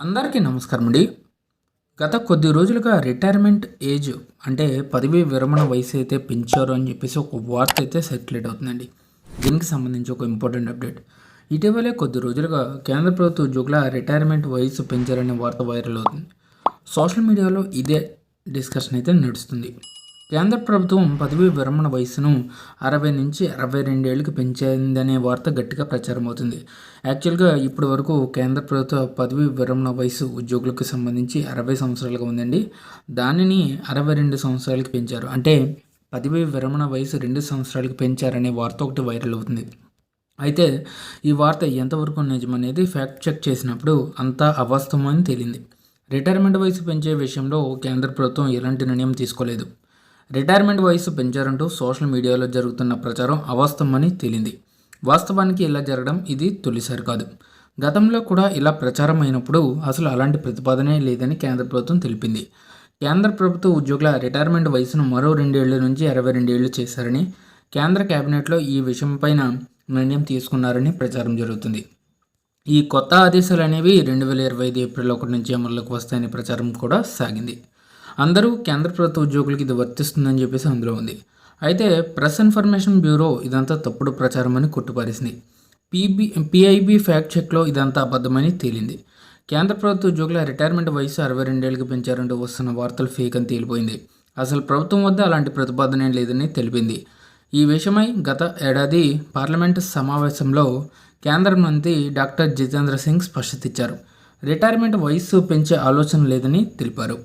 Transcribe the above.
అందరికీ నమస్కారం అండి. గత కొద్ది రోజులుగా రిటైర్మెంట్ ఏజ్ అంటే పదవీ విరమణ వయసు అయితే పెంచారు అని చెప్పేసి ఒక వార్త అయితే సర్క్యులేట్ అవుతుందండి. దీనికి సంబంధించి ఒక ఇంపార్టెంట్ అప్డేట్. ఇటీవలే కొద్ది రోజులుగా కేంద్ర ప్రభుత్వ ఉద్యోగుల రిటైర్మెంట్ వయసు పెంచారనే వార్త వైరల్ అవుతుంది. సోషల్ మీడియాలో ఇదే డిస్కషన్ అయితే నడుస్తుంది. కేంద్ర ప్రభుత్వం పదవీ విరమణ వయసును అరవై నుంచి అరవై రెండేళ్ళకు పెంచిందనే వార్త గట్టిగా ప్రచారం అవుతుంది యాక్చువల్గా ఇప్పటి వరకు కేంద్ర ప్రభుత్వ పదవీ విరమణ వయసు ఉద్యోగులకు సంబంధించి అరవై సంవత్సరాలుగా ఉందండి. దానిని అరవై రెండు సంవత్సరాలకి పెంచారు. అంటే పదవీ విరమణ వయసు రెండు సంవత్సరాలకు పెంచారనే వార్త ఒకటి వైరల్ అవుతుంది. అయితే ఈ వార్త ఎంతవరకు నిజమనేది ఫ్యాక్ట్ చెక్ చేసినప్పుడు అంతా అవాస్తవమని తేలింది. రిటైర్మెంట్ వయసు పెంచే విషయంలో కేంద్ర ప్రభుత్వం ఎలాంటి నిర్ణయం తీసుకోలేదు. రిటైర్మెంట్ వయసు పెంచారంటూ సోషల్ మీడియాలో జరుగుతున్న ప్రచారం అవాస్తవమని తేలింది. వాస్తవానికి ఇలా జరగడం ఇది తొలిసారి కాదు. గతంలో కూడా ఇలా ప్రచారం అయినప్పుడు అసలు అలాంటి ప్రతిపాదనే లేదని కేంద్ర ప్రభుత్వం తెలిపింది. కేంద్ర ప్రభుత్వ ఉద్యోగుల రిటైర్మెంట్ వయసును మరో రెండేళ్ళ నుంచి అరవై రెండేళ్ళు చేశారని కేంద్ర కేబినెట్లో ఈ విషయంపైన నిర్ణయం తీసుకున్నారని ప్రచారం జరుగుతుంది. ఈ కొత్త ఆదేశాలు అనేవి రెండు వేల ఇరవై ఐదు ఏప్రిల్ ఒకటి నుంచి అమల్లోకి వస్తాయని ప్రచారం కూడా సాగింది. అందరూ కేంద్ర ప్రభుత్వ ఉద్యోగులకి ఇది వర్తిస్తుందని చెప్పేసి అందులో ఉంది. అయితే ప్రెస్ ఇన్ఫర్మేషన్ బ్యూరో ఇదంతా తప్పుడు ప్రచారం అని కొట్టుపారేసింది పీబీ పిఐబి ఫ్యాక్ట్ చెక్లో ఇదంతా అబద్ధమని తేలింది. కేంద్ర ప్రభుత్వ ఉద్యోగుల రిటైర్మెంట్ వయసు అరవై రెండేళ్ళకి పెంచారంటూ వస్తున్న వార్తలు ఫేక్ అని తేలిపోయింది. అసలు ప్రభుత్వం వద్ద అలాంటి ప్రతిపాదన లేదని తెలిపింది. ఈ విషయమై గత ఏడాది పార్లమెంటు సమావేశంలో కేంద్ర మంత్రి డాక్టర్ జితేంద్ర సింగ్ స్పష్టత ఇచ్చారు రిటైర్మెంట్ వయస్సు పెంచే ఆలోచన లేదని తెలిపారు.